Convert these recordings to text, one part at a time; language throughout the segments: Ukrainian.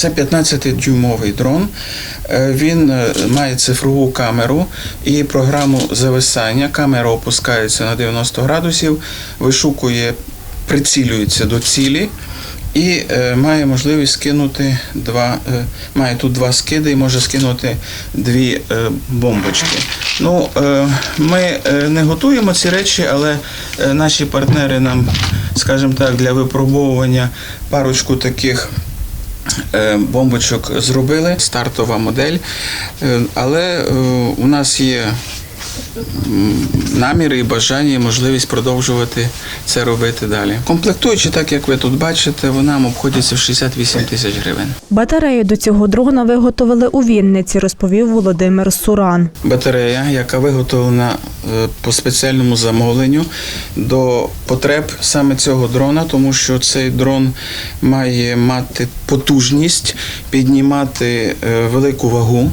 Це 15-дюймовий дрон. Е, Він е, має цифрову камеру і програму зависання. Камера опускається на 90 градусів, вишукує, прицілюється до цілі. І е, має можливість скинути два, має тут два скиди і може скинути дві бомбочки. Ну, ми не готуємо ці речі, але наші партнери нам, скажімо так, для випробовування парочку таких бомбочок зробили. Стартова модель. Е, Але е, у нас є наміри і бажання, і можливість продовжувати це робити далі. Комплектуючи, так як ви тут бачите, вона нам обходиться в 68 тисяч гривень. Батарею до цього дрона виготовили у Вінниці, розповів Володимир Суран. Батарея, яка виготовлена е, по спеціальному замовленню до потреб саме цього дрона, тому що цей дрон має мати потужність, піднімати е, велику вагу.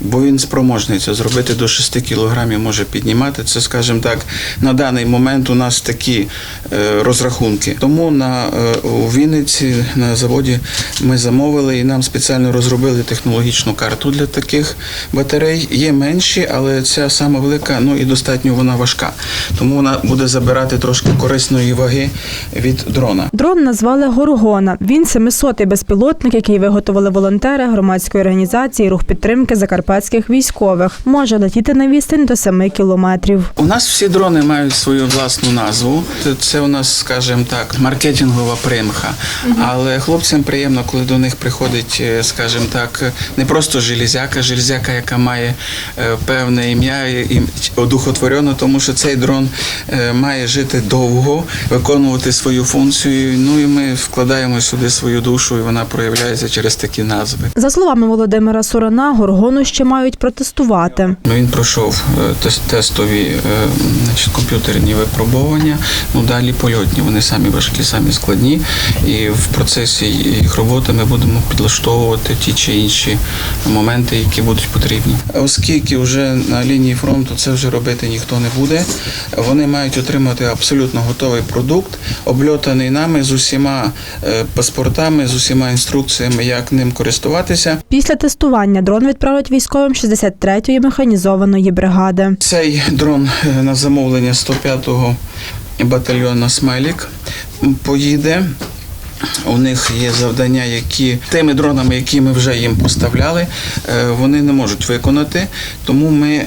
Бо він спроможний це зробити до 6 кілограмів може піднімати. Це, скажімо так, на даний момент у нас такі е, розрахунки. Тому на е, у Вінниці на заводі ми замовили і нам спеціально розробили технологічну карту для таких батарей. Є менші, але ця сама велика, ну і достатньо вона важка. Тому вона буде забирати трошки корисної ваги від дрона. Дрон назвали Горгона. Він 700-й безпілотник, який виготовили волонтери громадської організації Рух підтримки закарпатських військових. Може летіти на відстань до 7 кілометрів. У нас всі дрони мають свою власну назву. Це- у нас, скажімо так, маркетингова примха. Але хлопцям приємно, коли до них приходить, е, скажімо так, не просто железяка, железяка, яка має е, певне ім'я і одухотворено, тому що цей дрон е, має жити довго, виконувати свою функцію. Ну і ми вкладаємо сюди свою душу, і вона проявляється через такі назви. За словами Володимира Сурана, Горгону ще мають протестувати. Ну, Він пройшов е, тестові е, значить, комп'ютерні випробування. Ну далі польотні. Вони самі важкі, самі складні. І в процесі їх роботи ми будемо підлаштовувати ті чи інші моменти, які будуть потрібні. Оскільки вже на лінії фронту це вже робити ніхто не буде. Вони мають отримати абсолютно готовий продукт, обльотаний нами з усіма е, паспортами, з усіма інструкціями, як ним користуватися. Після тестування дрон відправлять військовим 63-ї механізованої бригади. Цей дрон е, на замовлення 105-го батальйону Смайлік поїде. У них є завдання, які тими дронами, які ми вже їм поставляли, е, вони не можуть виконати. Тому ми е,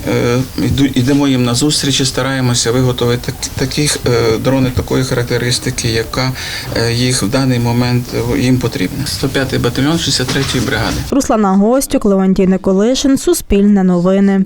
йдемо їм на зустріч і стараємося виготовити таких е, дрони такої характеристики, яка їх в даний момент їм потрібна. 105-й батальйон 63-ї бригади. Руслана Гостюк, Леонтій Николишин, Суспільне новини.